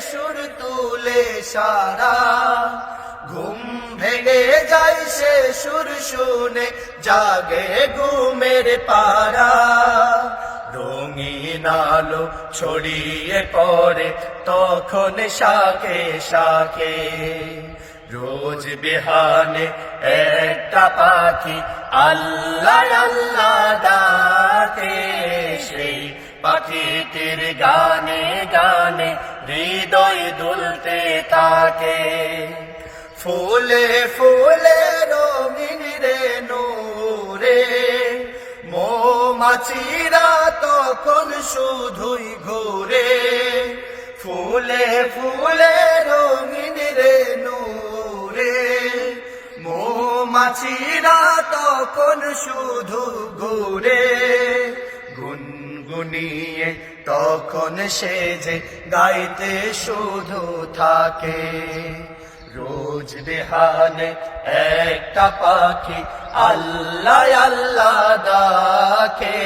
সুর তুলে সারা। ঘুম ভেঙে যায় সে সুর শুনে, জাগে ঘুমের পাড়া। রঙিন আলো ছড়িয়ে পড়ে, তখন শাকে শাকে। রোজ বিহানে একটা পাখি আল্লাহ আল্লাহ ডাকে। সেই পাখিটির গানে গানে হৃদয় দুলতে থাকে ফুলে ফুলে রঙিন রে নূরে, মৌমাছিরা তখন শুধুই ঘুরে। ফুলে ফুলে রঙিন রে নূরে, মৌমাছিরা তখন শুধু ঘুরে। গুনগুনিয়ে তখন সে যে গাইতে শুধু থাকে। রোজ বেহানে একটা পাখি আল্লাহ আল্লাহ ডাকে।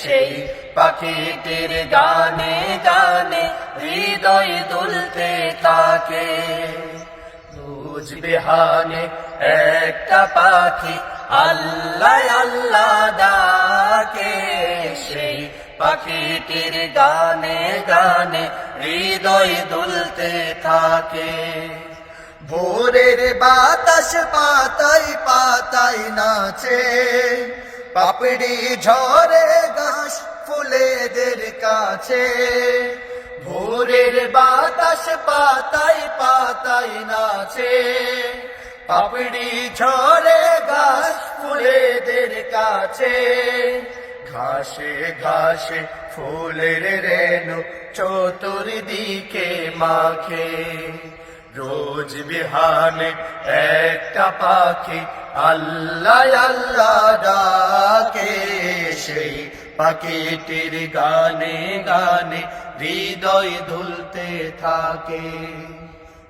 সেই পাখিটির গানে গানে হৃদয় দুলতে থাকে। রোজ বেহানে একটা পাখি আল্লাহ আল্লাহ ডাকে সেই পাখিটির গানে গানে হৃদয় দুলতে থাকে। ভোরের বাতাস পাতাই পাতাই নাচে। পাপড়ি ঝরে ঘাস ফুলেদের কাছে। ভোরের বাতাস পাতাই পাতাই নাচে। পাপড়ি ঝরে ফুলেদের কাছে। ঘাসে ঘাসে ফুলের রেণু চতুর্দিকে মাখে। রোজ বিহানে একটা পাখি আল্লাহ আল্লাহ ডাকে। সেই পাখিটির গানে গানে হৃদয় ধুলতে থাকে।